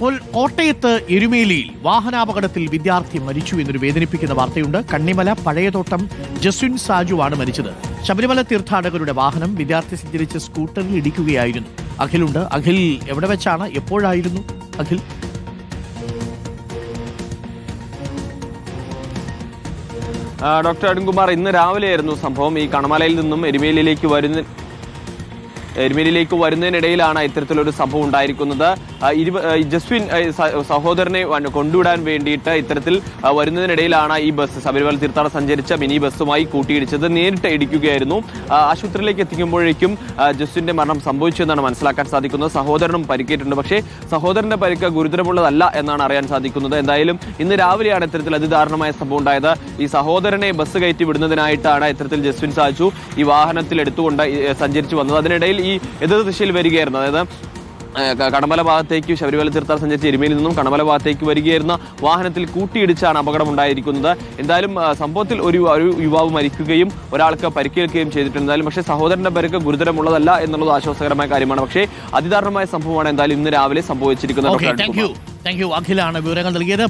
കോട്ടയത്ത് എരുമേലിയിൽ വാഹനാപകടത്തിൽ വിദ്യാർത്ഥി മരിച്ചു എന്നൊരു വേദനിപ്പിക്കുന്ന വാർത്തയുണ്ട്. കണ്ണിമല പഴയതോട്ടം ജസ്വിൻ സാജുവാണ് മരിച്ചത്. ശബരിമല തീർത്ഥാടകരുടെ വാഹനം വിദ്യാർത്ഥി സഞ്ചരിച്ച സ്കൂട്ടറിൽ ഇടിക്കുകയായിരുന്നു. അഖിലുണ്ട്. അഖിൽ എവിടെ വെച്ചാണ്? എപ്പോഴായിരുന്നു? അഖിൽ. ഡോക്ടർ അരുൺകുമാർ ഇന്ന് രാവിലെയായിരുന്നു സംഭവം. ഈ കണമലയിൽ നിന്നും എരുമേലിയിലേക്ക് വരുന്ന എരുമേലിയിലേക്ക് വരുന്നതിനിടയിലാണ് ഇത്തരത്തിലൊരു സംഭവം ഉണ്ടായിരിക്കുന്നത്. ജസ്വിൻ സഹോദരനെ കൊണ്ടുവിടാൻ വേണ്ടിയിട്ട് ഇത്തരത്തിൽ വരുന്നതിനിടയിലാണ് ഈ ബസ് ശബരിമല തീർത്ഥാടനം സഞ്ചരിച്ച മിനി ബസ്സുമായി കൂട്ടിയിടിച്ചത്. നേരിട്ട് ഇടിക്കുകയായിരുന്നു. ആശുപത്രിയിലേക്ക് എത്തിക്കുമ്പോഴേക്കും ജസ്വിന്റെ മരണം സംഭവിച്ചു എന്നാണ് മനസ്സിലാക്കാൻ സാധിക്കുന്നത്. സഹോദരനും പരിക്കേറ്റുണ്ട് പക്ഷേ സഹോദരന്റെ പരിക്ക് ഗുരുതരമുള്ളതല്ല എന്നാണ് അറിയാൻ സാധിക്കുന്നത്. എന്തായാലും ഇന്ന് രാവിലെയാണ് ഇത്തരത്തിൽ അതിദാരുണമായ സംഭവം ഉണ്ടായത്. ഈ സഹോദരനെ ബസ് കയറ്റി വിടുന്നതിനായിട്ടാണ് ഇത്തരത്തിൽ ജസ്വിൻ സാജു ഈ വാഹനത്തിൽ എടുത്തുകൊണ്ട് സഞ്ചരിച്ചു വന്നത്. അതിനിടയിൽ ഈ എതിർ ദിശയിൽ വരികയായിരുന്നു. അതായത് കടമല ഭാഗത്തേക്ക് ശബരിമല തീർത്ഥാടനം സഞ്ചരിച്ച എരുമയിൽ നിന്നും കടമല ഭാഗത്തേക്ക് വരികയായിരുന്ന വാഹനത്തിൽ കൂട്ടിയിടിച്ചാണ് അപകടം ഉണ്ടായിരിക്കുന്നത് എന്തായാലും സംഭവത്തിൽ ഒരു ഒരു യുവാവ് മരിക്കുകയും ഒരാൾക്ക് പരിക്കേൽക്കുകയും ചെയ്തിട്ടുണ്ട്. എന്തായാലും പക്ഷേ സഹോദരന്റെ പരിക്ക് ഗുരുതരമുള്ളതല്ല എന്നുള്ളത് ആശ്വാസകരമായ കാര്യമാണ്. പക്ഷേ അതിദാരുണമായ സംഭവമാണ് എന്തായാലും ഇന്ന് രാവിലെ സംഭവിച്ചിരിക്കുന്നത് okay doctor thank you thank you അഖിലാണ് വിവരങ്ങൾ നൽകിയത്.